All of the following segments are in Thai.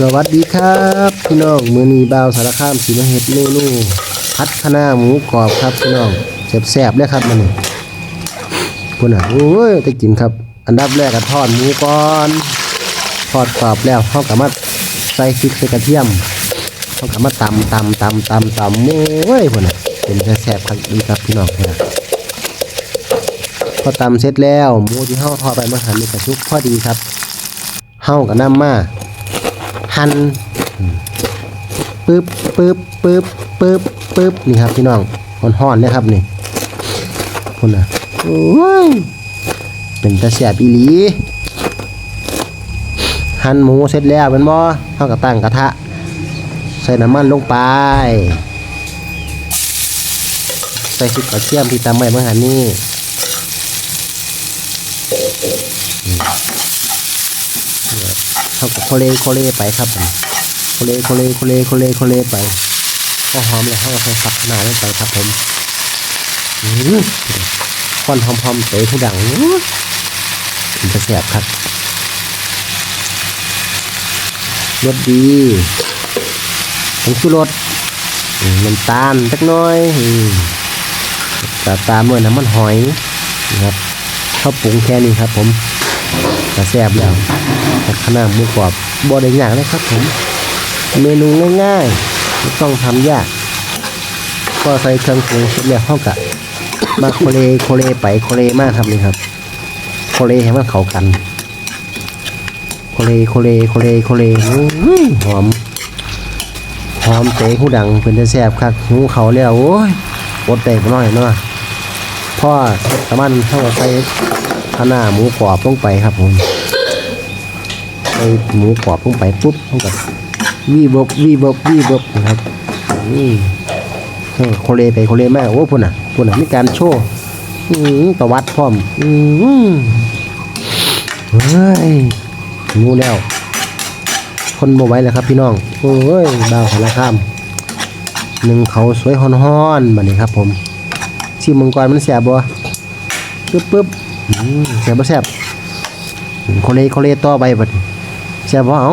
สวัสดีครับพี่น้องมือนีบ่าวสารคามสีมาเห็ดเมนูพัดคะน้าหมูกรอบครับพี่น้องแซ่บๆเลยครับมันนี่พุ่นอะโอ้ยจะกินครับ อันดับแรกก็ทอดหมูก่อนทอดกรอบแล้วเข้ากับมาใส่พริกใส่กระเทียมเข้ากับมาตำตำตำตำตำโอ้ยพุ่นอะเป็นแซ่บๆครับดีครับพี่น้องพุ่นอะพอตำเสร็จแล้วหมูที่เฮาทอดไปเมื่อหันนี่กระชุกพอดีครับเฮากับน้ำมา หั่นปึ๊บปึ๊บปึ๊บปึ๊บปึ๊บนี่ครับพี่น้องห่อนๆเลยครับนี่คุณนะโอ้ยเป็นตะเสียบอีหลีหั่นหมูเสร็จแล้วเป็นบ่เท่ากับตั้งกระทะ ใส่น้ำมันลงไป ใส่พริกกระเทียมที่ตำไว้เมื่อหันนี่ เท่ากับโคเลโคเลไปครับผมโคเลโคเลโคเลโคเลโคเลไปก็หอมเลยเขาก็ใส่ฝักหนาลงไปครับผมควันหอมๆเตะผู้ดังอื้อมันจะแสบครับรสดีผงชูรสอืมน้ำตาลสักหน้อยตาตามด้วยน้ำมันหอยนะครับข้าปรุงแค่นี้ครับผมจะแซ่บแล้ว แต่ขนาดหมูกรอบบอได้ยากเลยครับผม เมนูง่ายๆไม่ต้องทำยาก ก็ใส่เครื่องปรุงเสร็จแล้วเข้ากับมาโคเลโคเลไปโคเลมากครับนี่ครับ โคเลให้มันเข้ากัน โคเลโคเลโคเลโคเลหอมหอมเตะหูดังเป็นจะแซ่บครับหูเขาแล้วโอ้ยอดได้บ่น้อยเนาะพ่อตะมันเข้าใส่ข้าหน้าหมูกรอบลงไปครับผม ใส่หมูกรอบลงไปปุ๊บมันก็วีบกวีบกวีบกนะครับนี่เออโคเลไปโคเลมากโอ้พุ่นอะพุ่นอะมีการโชว์อื้อหือประวัติพร้อมอือเฮ้ยงูแล้ว คนบ่ไว้แล้วครับพี่น้องโอ้ยดาวสารคามหนึ่งเขาสวยฮ้อนๆบัดนี้ครับ ผมชิมมังกรมันแสบบ่ปึ๊บปึ๊บอืมแสบบ่แสบโคเลโคเลต่อไปแบัดนี้ แซ่บบ่เอา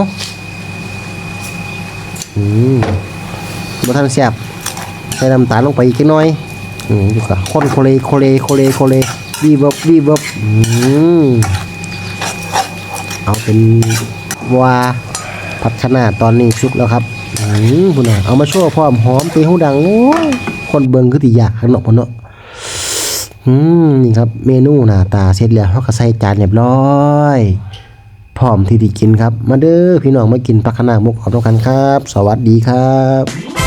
อืมบ่ทันแซ่บใส่น้ำตาลลงไปอีกจักหน่อยอืมอยู่กับคนโคเลโคเลโคเลโคเลวีบอบวีบอบอืมเอาเป็นว่าผัดขนาตอนนี้สุกแล้วครับอืมพุ่นน่ะเอามาโชว์พร้อมหอมตีหูดังโอ้ยคนเบิ่งคือติอยากข้างนอกพุ่นเนาะอืมนี่ครับเมนูหน้าตาเสร็จแล้วเขาก็ใส่จานเรียบร้อย พร้อมที่จะกินครับ มาเด้อพี่น้องมากินปลาขนาดมุกเอาต้องกันครับ สวัสดีครับ